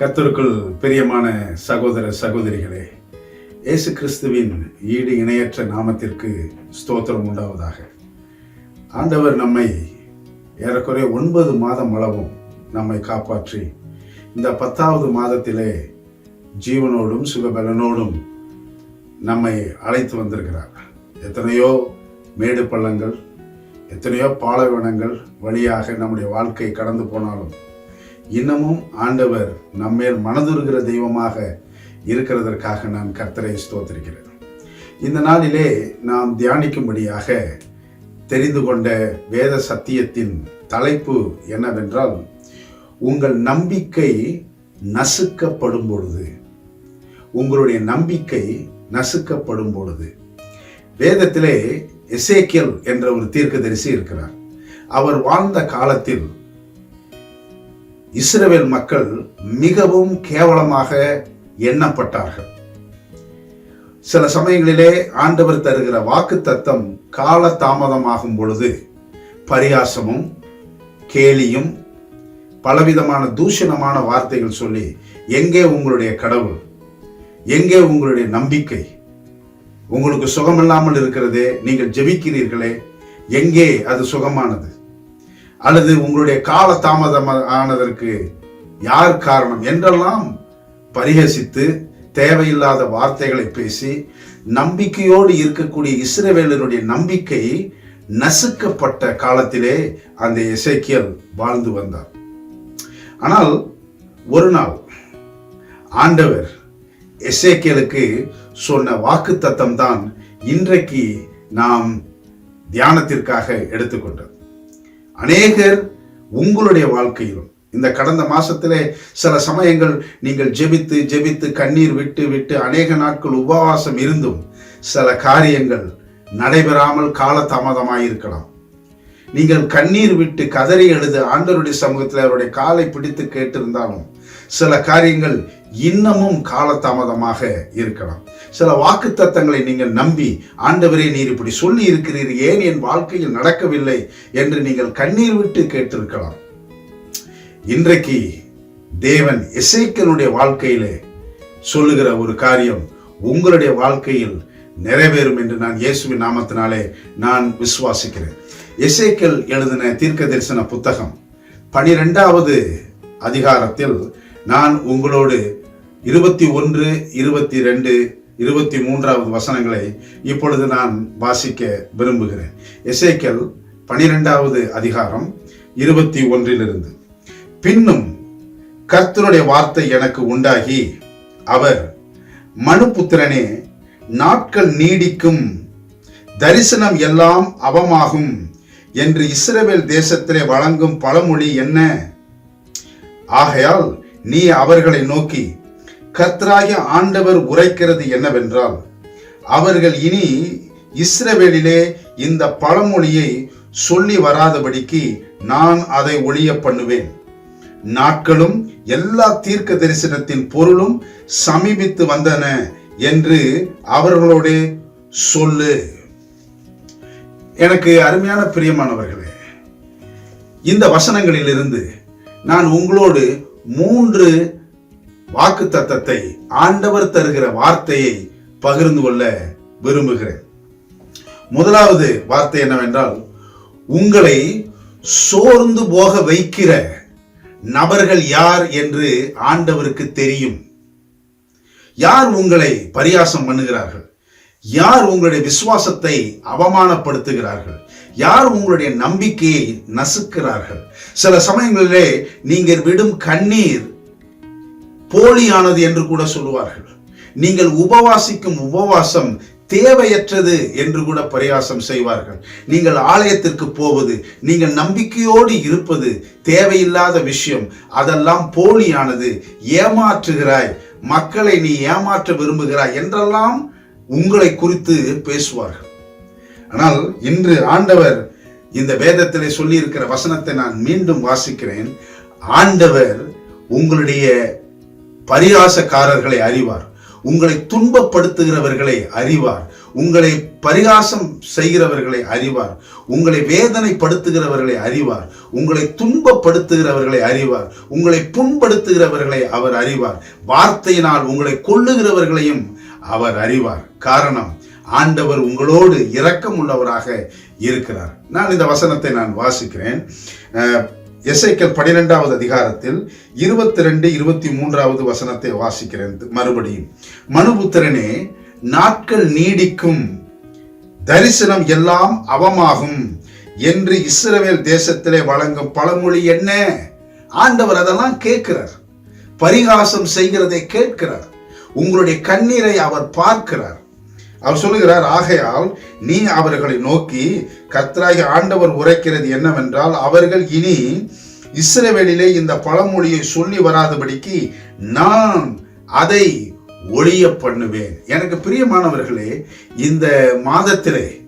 கர்த்தருக்குள் பிரியமான சகோதர சகோதரிகளே இயேசு கிறிஸ்துவின் ஈடு இணையற்ற நாமத்திற்கு ஸ்தோத்திரம் உண்டாவதாக. ஆண்டவர் நம்மை ஏறக்குறைய ஒன்பது மாதம் அளவும் நம்மை காப்பாற்றி இந்த பத்தாவது மாதத்திலே ஜீவனோடும் சுகபலனோடும் நம்மை அழைத்து வந்திருக்கிறார். எத்தனையோ மேடு பள்ளங்கள் எத்தனையோ பாலைவனங்கள் வழியாக நம்முடைய வாழ்க்கை கடந்து போனாலும் இன்னமும் ஆண்டவர் நம்மேல் மனதுருகிற தெய்வமாக இருக்கிறதற்காக நான் கர்த்தரை ஸ்தோத்திருக்கிறேன். இந்த நாளிலே நாம் தியானிக்கும்படியாக தெரிந்து கொண்ட வேத சத்தியத்தின் தலைப்பு என்னவென்றால் உங்கள் நம்பிக்கை நசுக்கப்படும் பொழுது உங்களுடைய நம்பிக்கை நசுக்கப்படும் பொழுது. வேதத்திலே எசேக்கியல் என்ற ஒரு தீர்க்கதரிசி இருக்கிறார். அவர் வாழ்ந்த காலத்தில் இஸ்ரவேல் மக்கள் மிகவும் கேவலமாக எண்ணப்பட்டார்கள். சில சமயங்களிலே ஆண்டவர் தருகிற வாக்கு தத்தம் கால தாமதமாகும் பொழுது பரியாசமும் கேலியும் பலவிதமான தூஷணமான வார்த்தைகள் சொல்லி எங்கே உங்களுடைய கடவுள்? எங்கே உங்களுடைய நம்பிக்கை? உங்களுக்கு சுகமில்லாமல் இருக்கிறதே நீங்கள் ஜெபிக்கிறீர்களே எங்கே அது சுகமானது? அல்லது உங்களுடைய கால தாமதம் ஆனதற்கு யார் காரணம் என்றெல்லாம் பரிகசித்து தேவையில்லாத வார்த்தைகளை பேசி நம்பிக்கையோடு இருக்கக்கூடிய இஸ்ரவேலருடைய நம்பிக்கை நசுக்கப்பட்ட காலத்திலே அந்த இசைக்கியல் வாழ்ந்து வந்தார். ஆனால் ஒரு நாள் ஆண்டவர் எசேக்கியலுக்கு சொன்ன வாக்கு தத்தம் தான் இன்றைக்கு நாம் தியானத்திற்காக எடுத்துக்கொண்டது. அநேகர் உங்களுடைய வாழ்க்கையிலும். இந்த கடந்த மாசத்திலே சில சமயங்கள் நீங்கள் ஜெபித்து ஜெபித்து கண்ணீர் விட்டு விட்டு அநேக நாட்கள் உபவாசம் இருந்தும் சில காரியங்கள் நடைபெறாமல் காலதாமதமாயிருக்கலாம் நீங்கள் கண்ணீர் விட்டு கதறி எழுது ஆண்டருடைய சமூகத்தில் அவருடைய காலை பிடித்து கேட்டிருந்தாலும் சில காரியங்கள் இன்னமும் காலதாமதமாக இருக்கலாம். சில வாக்கு தத்தங்களை நீங்கள் நம்பி ஆண்டவரே நீர் இப்படி சொல்லி இருக்கிறீர் ஏன் என் வாழ்க்கையில் நடக்கவில்லை? என்று நீங்கள் கண்ணீர் விட்டு கேட்டிருக்கலாம். இன்றைக்கு தேவன் இசைக்கனுடைய வாழ்க்கையிலே சொல்லுகிற ஒரு காரியம் உங்களுடைய வாழ்க்கையில் நிறைவேறும் என்று நான் இயேசுவின் நாமத்தினாலே நான் விசுவாசிக்கிறேன். இசைக்கல் எழுதின தீர்க்க தரிசன புத்தகம் பனிரெண்டாவது அதிகாரத்தில் நான் உங்களோடு இருபத்தி ஒன்று இருபத்தி ரெண்டு இருபத்தி மூன்றாவது வசனங்களை இப்பொழுது நான் வாசிக்க விரும்புகிறேன். எசைக்கல் பனிரெண்டாவது அதிகாரம் இருபத்தி ஒன்றிலிருந்து. பின்னும் கர்த்தருடைய வார்த்தை எனக்கு உண்டாகி அவர் மனுபுத்திரனே நாட்கள் நீடிக்கும் தரிசனம் எல்லாம் அவமாகும் என்று இஸ்ரேல் தேசத்திலே வழங்கும் பழமொழி என்ன? ஆகையால் நீ அவர்களை நோக்கி கத்ராய ஆண்டவர் உரைக்கிறது என்னவென்றால் அவர்கள் இனி இஸ்ரவேலிலே இந்த பழமொழியை சொல்லி வராதபடிக்கு நான் அதை ஒழிய பண்ணுவேன். நாட்களும் எல்லா தீர்க்க தரிசனத்தின் பொருளும் சமீபித்து வந்தன என்று அவர்களோட சொல்லு. எனக்கு அருமையான பிரியமானவர்களே இந்த வசனங்களிலிருந்து நான் உங்களோடு மூன்று வாக்கு தத்தத்தை ஆண்டவர் தருகிற வார்த்தையை பகிர்ந்து கொள்ள விரும்புகிறேன். முதலாவது வார்த்தை என்னவென்றால் உங்களை சோர்ந்து போக வைக்கிற நபர்கள் யார் என்று ஆண்டவருக்கு தெரியும். யார் உங்களை பரியாசம் பண்ணுகிறார்கள்? யார் உங்களுடைய விசுவாசத்தை அவமானப்படுத்துகிறார்கள்? யார் உங்களுடைய நம்பிக்கையை நசுக்கிறார்கள்? சில சமயங்களிலே நீங்கள் விடும் கண்ணீர் போலியானது என்று கூட சொல்லுவார்கள். நீங்கள் உபவாசிக்கும் உபவாசம் தேவையற்றது என்று கூட பரியாசம் செய்வார்கள். நீங்கள் ஆலயத்திற்கு போவது நீங்கள் நம்பிக்கையோடு இருப்பது தேவையில்லாத விஷயம். அதெல்லாம் போலியானது. ஏமாற்றுகிறாய். மக்களை நீ ஏமாற்ற விரும்புகிறாய் என்றெல்லாம் உங்களை குறித்து பேசுவார்கள். ஆனால் இன்று ஆண்டவர் இந்த வேதத்திலே சொல்லியிருக்கிற வசனத்தை நான் மீண்டும் வாசிக்கிறேன். ஆண்டவர் உங்களுடைய பரிகாசக்காரர்களை அறிவார். உங்களை துன்பப்படுத்துகிறவர்களை அறிவார். உங்களை பரிகாசம் செய்கிறவர்களை அறிவார். உங்களை வேதனைப்படுத்துகிறவர்களை அறிவார். உங்களை துன்பப்படுத்துகிறவர்களை அறிவார். உங்களை புண்படுத்துகிறவர்களை அவர் அறிவார். வார்த்தையினால் உங்களை கொள்ளுகிறவர்களையும் அவர் அறிவார். காரணம் ஆண்டவர் உங்களோடு இரக்கம் உள்ளவராக இருக்கிறார். நான் இந்த வசனத்தை நான் வாசிக்கிறேன். அஹ், பனிரெண்டாவது அதிகாரத்தில் இருபத்தி ரெண்டு இருபத்தி மூன்றாவது வசனத்தை வாசிக்கிறேன். மறுபடியும் மனுபுத்திரனே நாட்கள் நீடிக்கும். தரிசனம் எல்லாம் அவமாகும். என்று இஸ்ரவேல் தேசத்திலே வழங்கும் பழமொழி என்ன? ஆண்டவர் அதெல்லாம் கேட்கிறார். பரிகாசம் செய்கிறதை கேட்கிறார். உங்களுடைய கண்ணீரை அவர் பார்க்கிறார். அவர் சொல்லுகிறார் ஆகையால் நீ அவர்களை நோக்கி கர்த்தராகிய ஆண்டவர் உரைக்கிறது என்னவென்றால் அவர்கள் இனி இஸ்ரேவேலிலே இந்த பழமொழியை சொல்லி வராதபடிக்கு நான் அதை ஒழிய பண்ணுவேன். எனக்கு பிரியமானவர்களே இந்த மாதத்திலே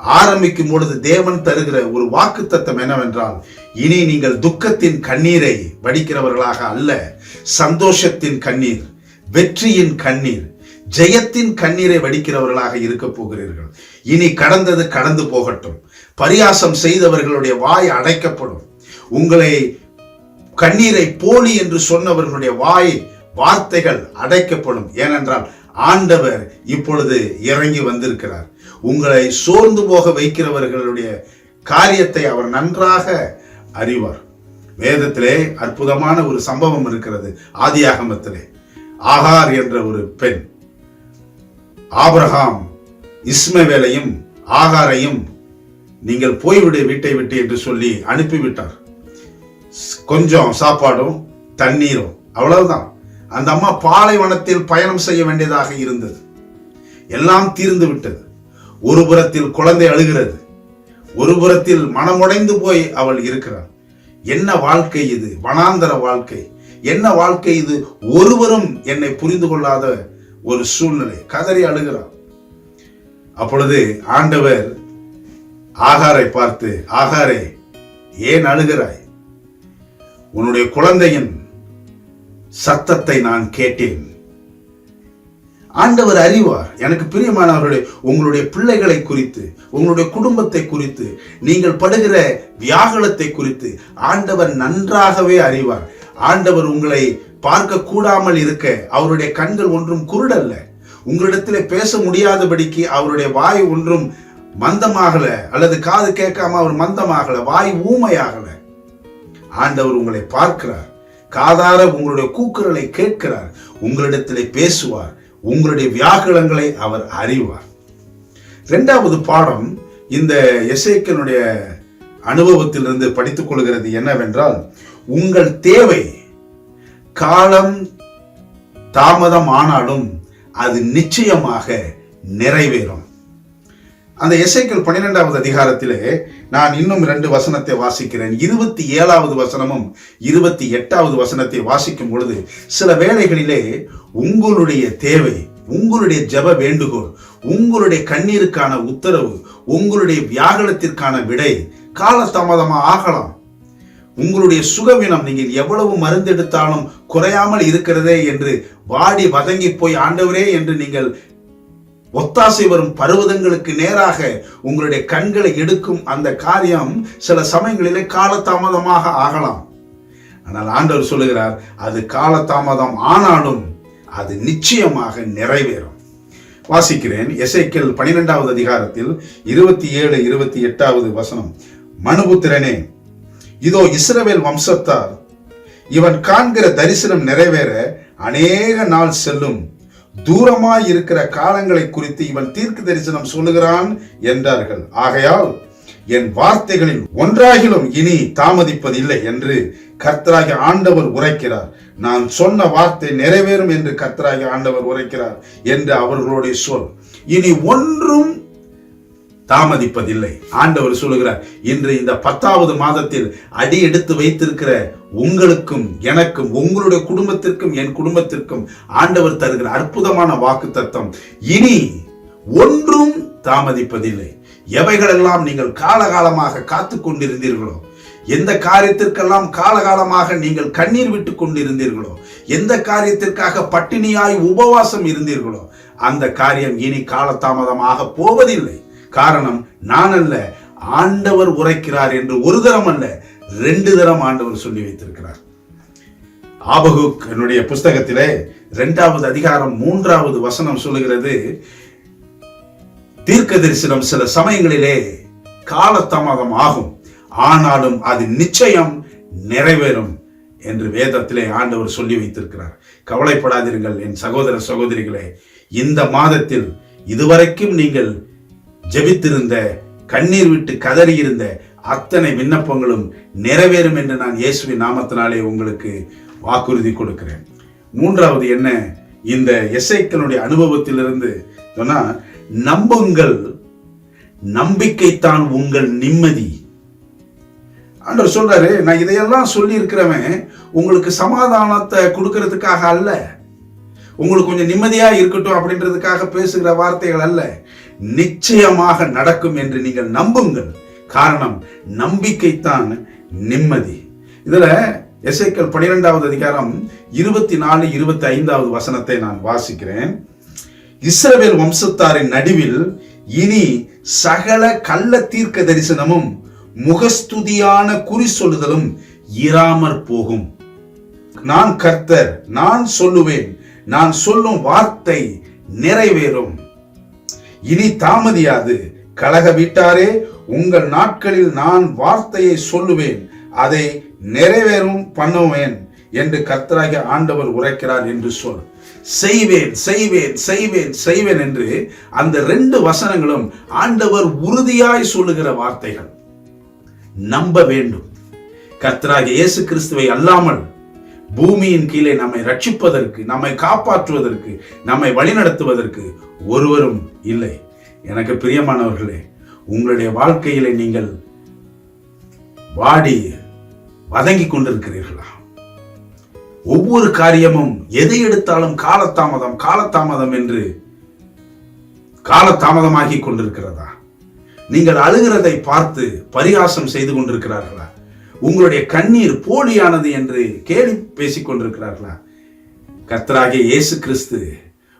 ஆரம்பிக்கும் பொழுது தேவன் தருகிற ஒரு வாக்குத்தத்தம் என்னவென்றால் இனி நீங்கள் துக்கத்தின் கண்ணீரை வடிக்கிறவர்களாக அல்ல சந்தோஷத்தின் கண்ணீர் வெற்றியின் கண்ணீர் ஜெயத்தின் கண்ணீரை வடிக்கிறவர்களாக இருக்க போகிறீர்கள். இனி கடந்தது கடந்து போகட்டும். பரியாசம் செய்தவர்களுடைய வாய் அடைக்கப்படும். உங்களை கண்ணீரை போலி என்று சொன்னவர்களுடைய வாய் வார்த்தைகள் அடைக்கப்படும். ஏனென்றால் ஆண்டவர் இப்பொழுது இறங்கி வந்திருக்கிறார். உங்களை சோர்ந்து போக வைக்கிறவர்களுடைய காரியத்தை அவர் நன்றாக அறிவார். வேதத்திலே அற்புதமான ஒரு சம்பவம் இருக்கிறது. ஆதியாகமத்திலே ஆகார் என்ற ஒரு பெண் ஆபிரகாம் இஸ்மவேலையும் ஆகாரையும் நீங்கள் போய்விடு வீட்டை விட்டு என்று சொல்லி அனுப்பிவிட்டார். கொஞ்சம் சாப்பாடும் தண்ணீரும் அவ்வளவுதான். அந்த அம்மா பாலைவனத்தில் பயணம் செய்ய வேண்டியதாக இருந்தது. எல்லாம் தீர்ந்து விட்டது. ஒரு புறத்தில் குழந்தை அழுகிறது. ஒரு புறத்தில் மனமுடைந்து போய் அவள் இருக்கிறாள். என்ன வாழ்க்கை இது? வனாந்தர வாழ்க்கை. என்ன வாழ்க்கை இது? ஒருவரும் என்னை புரிந்து கொள்ளாத ஒரு சூழ்நிலை. கதறி அழுகிறான். அப்பொழுது ஆண்டவர் ஆகாரை பார்த்து ஆகாரே ஏன் அழுகிறாய்? உன்னுடைய குழந்தையின் சத்தத்தை நான் கேட்டேன். ஆண்டவர் அறிவார். எனக்கு பிரியமானவர்களே உங்களுடைய பிள்ளைகளை குறித்து உங்களுடைய குடும்பத்தை குறித்து நீங்கள் படுகிற வியாகுலத்தை குறித்து ஆண்டவர் நன்றாகவே அறிவார். ஆண்டவர் உங்களை பார்க்க கூடாமல் இருக்க அவருடைய கண்கள் ஒன்றும் குருடல்ல. உங்களிடத்திலே பேச முடியாதபடிக்கு அவருடைய வாய் ஒன்றும் மந்தமாகல அல்லது காது கேட்காம அவர் மந்தமாகல வாய் ஊமையாகல. ஆண்டவர் உங்களை பார்க்கிறார். காதார உங்களுடைய கூக்குரலை கேட்கிறார். உங்களிடத்திலே பேசுவார். உங்களுடைய வியாகுலங்களை அவர் அறிவார். இரண்டாவது பாடம் இந்த இசைக்கனுடைய அனுபவத்திலிருந்து படித்துக் கொள்கிறது என்னவென்றால் உங்கள் தேவை காலம் தாமதம் ஆனாலும் அது நிச்சயமாக நிறைவேறும். அந்த எசைக்கல் பன்னிரெண்டாவது அதிகாரத்திலே நான் இன்னும் ரெண்டு வசனத்தை வாசிக்கிறேன். இருபத்தி ஏழாவது வசனமும் இருபத்தி எட்டாவது வசனத்தை வாசிக்கும் பொழுது சில வேளைகளிலே உங்களுடைய தேவை உங்களுடைய ஜெப வேண்டுகோள் உங்களுடைய கண்ணீருக்கான உத்தரவு உங்களுடைய வியாகுலத்திற்கான விடை காலதாமதமாக ஆகலாம். உங்களுடைய சுகவீனம் நீங்கள் எவ்வளவு மருந்தெடுத்தாலும் குறையாமல் இருக்கிறதே என்று வாடி வதங்கி போய் ஆண்டவரே என்று நீங்கள் ஒத்தாசை வரும் பருவதங்களுக்கு நேராக உங்களுடைய கண்களை எடுக்கும் அந்த காரியம் சில சமயங்களிலே காலதாமதமாக ஆகலாம். ஆனால் ஆண்டவர் சொல்லுகிறார் அது காலதாமதம் ஆனாலும் அது நிச்சயமாக நிறைவேறும். வாசிக்கிறேன் எசைக்கல் பனிரெண்டாவது அதிகாரத்தில் இருபத்தி ஏழு இருபத்தி எட்டாவது வசனம். மனுபுத்திரனே இதோ இஸ்ரவேல் வம்சத்தார். இவன் காண்கிற தரிசனம் நிறைவேற அநேக நாள் செல்லும். தூரமாய் இருக்கிற காலங்களை குறித்து இவன் தீர்க்க தரிசனம் சொல்லுகிறான் என்றார்கள். ஆகையால் என் வார்த்தைகளில் ஒன்றாகிலும் இனி தாமதிப்பதில்லை என்று கர்த்தராகி ஆண்டவர் உரைக்கிறார். நான் சொன்ன வார்த்தை நிறைவேறும் என்று கர்த்தராகி ஆண்டவர் உரைக்கிறார் என்று அவர்களுடைய சொல். இனி ஒன்றும் தாமதிப்பதில்லை. ஆண்டவர் சொல்லுகிறார் இன்று இந்த பத்தாவது மாதத்தில் அடி எடுத்து வைத்திருக்கிற உங்களுக்கும் எனக்கும் உங்களுடைய குடும்பத்திற்கும் என் குடும்பத்திற்கும் ஆண்டவர் தருகிற அற்புதமான வாக்கு தத்தம் இனி ஒன்றும் தாமதிப்பதில்லை. எவைகளெல்லாம் நீங்கள் காலகாலமாக காத்து கொண்டிருந்தீர்களோ எந்த காரியத்திற்கெல்லாம் காலகாலமாக நீங்கள் கண்ணீர் விட்டு கொண்டிருந்தீர்களோ எந்த காரியத்திற்காக பட்டினியாய் உபவாசம் இருந்தீர்களோ அந்த காரியம் இனி காலதாமதமாக போவதில்லை. காரணம் நான் அல்ல ஆண்டவர் உரைக்கிறார் என்று ஒரு தரம் அல்ல ரெண்டு தரம் ஆண்டவர் சொல்லி வைத்திருக்கிறார். ஆபகுக் என்னுடைய புஸ்தகத்திலே இரண்டாவது அதிகாரம் மூன்றாவது வசனம் சொல்லுகிறது தீர்க்க தரிசனம் சில சமயங்களிலே காலதாமதம் ஆகும் ஆனாலும் அது நிச்சயம் நிறைவேறும் என்று வேதத்திலே ஆண்டவர் சொல்லி வைத்திருக்கிறார். கவலைப்படாதீர்கள் என் சகோதர சகோதரிகளே இந்த மாதத்தில் இதுவரைக்கும் நீங்கள் ஜெபித்திருந்த கண்ணீர் விட்டு கதறியிருந்த அத்தனை விண்ணப்பங்களும் நிறைவேறும் என்று நான் இயேசுவின் நாமத்தினாலே உங்களுக்கு வாக்குறுதி கொடுக்கிறேன். மூன்றாவது என்ன? இந்த எஸ்ஐக்களுடைய அனுபவத்திலிருந்து சொன்னா நம்புங்கள் நம்பிக்கைத்தான் உங்கள் நிம்மதி. ஆண்டவர் சொல்றாரு நான் இதையெல்லாம் சொல்லி இருக்கிறவன் உங்களுக்கு சமாதானத்தை கொடுக்கறதுக்காக அல்ல. உங்களுக்கு கொஞ்சம் நிம்மதியா இருக்கட்டும் அப்படின்றதுக்காக பேசுகிற வார்த்தைகள் அல்ல. நிச்சயமாக நடக்கும் என்று நீங்கள் நம்புங்கள். காரணம் நம்பிக்கைத்தான் நிம்மதி. இதுல எசைக்கல் பனிரெண்டாவது அதிகாரம் இருபத்தி நாலு இருபத்தி ஐந்தாவது வசனத்தை நான் வாசிக்கிறேன். இஸ்ரவேல் வம்சத்தாரின் நடுவில் இனி சகல கள்ள தீர்க்க தரிசனமும் முகஸ்துதியான குறி சொல்லுதலும் இராமற் போகும். நான் கர்த்தர் நான் சொல்லுவேன். நான் சொல்லும் வார்த்தை நிறைவேறும். இனி தாமதியாது. கலக வீட்டாரே உங்கள் நாட்களில் நான் வார்த்தையை சொல்லுவேன். அதை நிறைவேறும் பண்ணுவேன் என்று கர்த்தராகிய ஆண்டவர் உரைக்கிறார் என்று சொல். செய்வேன் செய்வேன் செய்வேன் செய்வேன் என்று அந்த ரெண்டு வசனங்களும் ஆண்டவர் உறுதியாய் சொல்லுகிற வார்த்தைகள். நம்ப வேண்டும். கர்த்தராகிய இயேசு கிறிஸ்துவை அல்லாமல் பூமியின் கீழே நம்மை ரட்சிப்பதற்கு நம்மை காப்பாற்றுவதற்கு நம்மை வழிநடத்துவதற்கு ஒருவரும் இல்லை. எனக்கு பிரியமானவர்களே உங்களுடைய வாழ்க்கையிலே நீங்கள் வாடி வதங்கி கொண்டிருக்கிறீர்களா? ஒவ்வொரு காரியமும் எதை எடுத்தாலும் காலதாமதம் காலதாமதம் என்று காலதாமதமாகி கொண்டிருக்கிறதா? நீங்கள் அழுகிறதை பார்த்து பரிகாசம் செய்து கொண்டிருக்கிறார்களா? உங்களுடைய கண்ணீர் போலியானது என்று கேலி பேசிக் கொண்டிருக்கிறார்களா? கத்தராகிய இயேசு கிறிஸ்து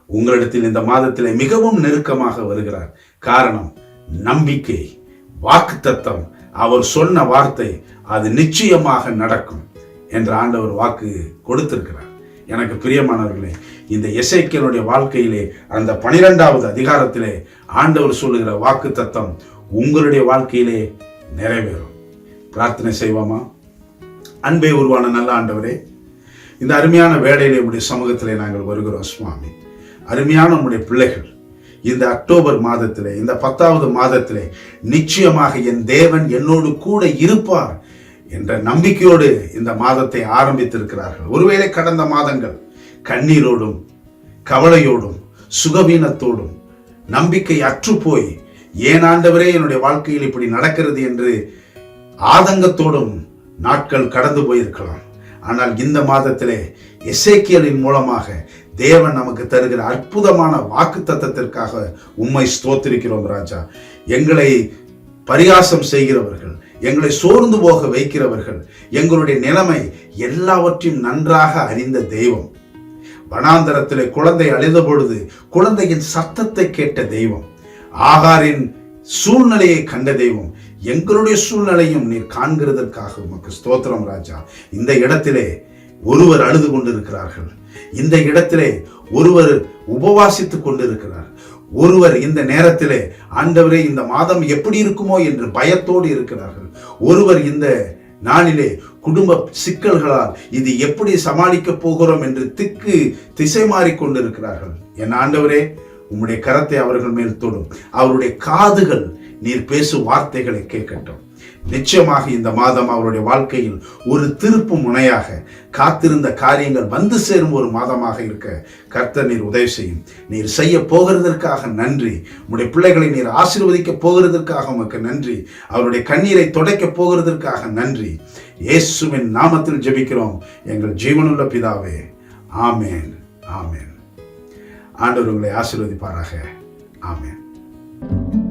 உங்களிடத்தில் இந்த மாதத்தில் மிகவும் நெருக்கமாக வருகிறார். காரணம் நம்பிக்கை வாக்குத்தத்தம். அவர் சொன்ன வார்த்தை அது நிச்சயமாக நடக்கும் என்ற ஆண்டவர் வாக்கு கொடுத்திருக்கிறார். எனக்கு பிரியமானவர்களே இந்த இசைக்கியனுடைய வாழ்க்கையிலே அந்த பனிரெண்டாவது அதிகாரத்திலே ஆண்டவர் சொல்லுகிற வாக்கு தத்தம் உங்களுடைய வாழ்க்கையிலே நிறைவேறும். பிரார்த்தனை செய்வோமா? அன்பே உருவான நல்ல ஆண்டவரே இந்த அருமையான வேலையிலே உடைய சமூகத்தில் நாங்கள் வருகிறோம் சுவாமி. அருமையான உங்களுடைய பிள்ளைகள் இந்த அக்டோபர் மாதத்திலே இந்த பத்தாவது மாதத்திலே நிச்சயமாக என் தேவன் என்னோடு கூட இருப்பார் என்ற நம்பிக்கையோடு இந்த மாதத்தை ஆரம்பித்திருக்கிறார்கள். ஒருவேளை கடந்த மாதங்கள் கண்ணீரோடும் கவலையோடும் சுகவீனத்தோடும் நம்பிக்கை அற்றுப்போய் ஏன் ஆண்டவரே என்னுடைய வாழ்க்கையில் இப்படி நடக்கிறது? என்று ஆதங்கத்தோடும் நாட்கள் கடந்து போயிருக்கலாம். ஆனால் இந்த மாதத்திலே இசைக்கியலின் மூலமாக தேவன் நமக்கு தருகிற அற்புதமான வாக்கு தத்தத்திற்காக உண்மை ஸ்தோத்திருக்கிறோம் ராஜா. எங்களை பரிகாசம் செய்கிறவர்கள் எங்களை சோர்ந்து போக வைக்கிறவர்கள் எங்களுடைய நிலைமை எல்லாவற்றையும் நன்றாக அறிந்த தெய்வம். வனாந்தரத்திலே குழந்தை அழிந்த பொழுது குழந்தையின் சத்தத்தை கேட்ட தெய்வம். ஆகாரின் சூழ்நிலையை கண்ட தெய்வம். எங்களுடைய சூழ்நிலையும் நீர் காண்கிறதற்காக உமக்கு ஸ்தோத்திரம் ராஜா. இந்த இடத்திலே ஒருவர் அழுது கொண்டிருக்கிறார்கள். இந்த இடத்திலே ஒருவர் உபவாசித்துக் கொண்டிருக்கிறார். ஒருவர் இந்த நேரத்திலே ஆண்டவரே இந்த மாதம் எப்படி இருக்குமோ என்று பயத்தோடு இருக்கிறார்கள். ஒருவர் இந்த நாளிலே குடும்ப சிக்கல்களால் இது எப்படி சமாளிக்க போகிறோம் என்று திக்கு திசை மாறிக்கொண்டிருக்கிறார்கள் என் ஆண்டவரே உம்முடைய கரத்தை அவர்கள் மேல் தொடும். அவருடைய காதுகள் நீர் பேசும் வார்த்தைகளை கேட்கட்டும். நிச்சயமாக இந்த மாதம் அவருடைய வாழ்க்கையில் ஒரு திருப்பு முனையாக காத்திருந்த காரியங்கள் வந்து சேரும் ஒரு மாதமாக இருக்க கர்த்தர் நீர் உதவி செய்யும். நீர் செய்ய போகிறதற்காக நன்றி. உடைய பிள்ளைகளை நீர் ஆசீர்வதிக்க போகிறதற்காக உமக்கு நன்றி. அவருடைய கண்ணீரை துடைக்க போகிறதற்காக நன்றி. இயேசுவின் நாமத்தில் ஜெபிக்கிறோம். எங்கள் ஜீவனுள்ள பிதாவே ஆமேன். ஆமேன். ஆண்டவர் உங்களை ஆசீர்வதிப்பாராக. ஆமேன்.